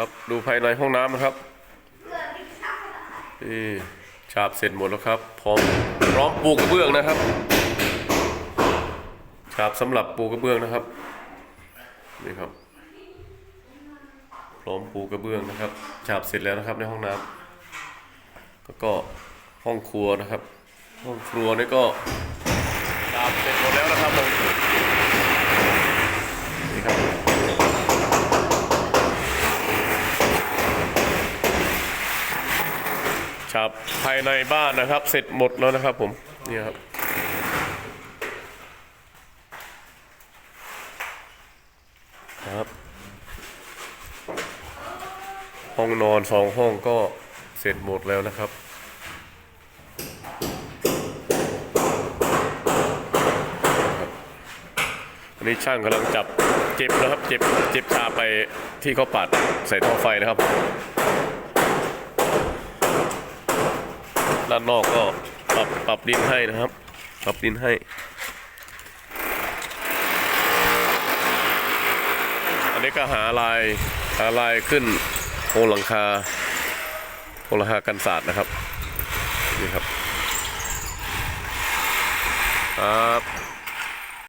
ครับดูภายในห้องน้ำนะครับนี่ฉาบเสร็จหมดแล้วครับพร้อมพร้อมปูกระเบื้องนะครับฉาบสำหรับปูกระเบื้องนะครับนี่ครับ พร้อมปูกระเบื้องนะครับฉาบเสร็จแล้วนะครับในห้องน้ำแล้วก็ห้องครัวนะครับ ห้องครัวนี่ก็ฉาบเสร็จหมดแล้วนะครับผมนี่ครับ ฉาบภายในบ้านนะครับ เสร็จหมดแล้วนะครับ ผมนี่ครับครับ ห้องนอนสองห้องก็เสร็จหมดแล้วนะครับครับอันนี้ช่างกำลังจับเจ็บนะครับ เจ็บเจ็บชาไปที่เขาปัดใส่ท่อไฟนะครับ ด้านนอกก็ปรับปรับดินให้นะครับ ปรับดินให้อันนี้ก็หาลายหาลายขึ้นโครงหลังคาโครงหลังคากันศาสตร์นะครับนี่ครับครับ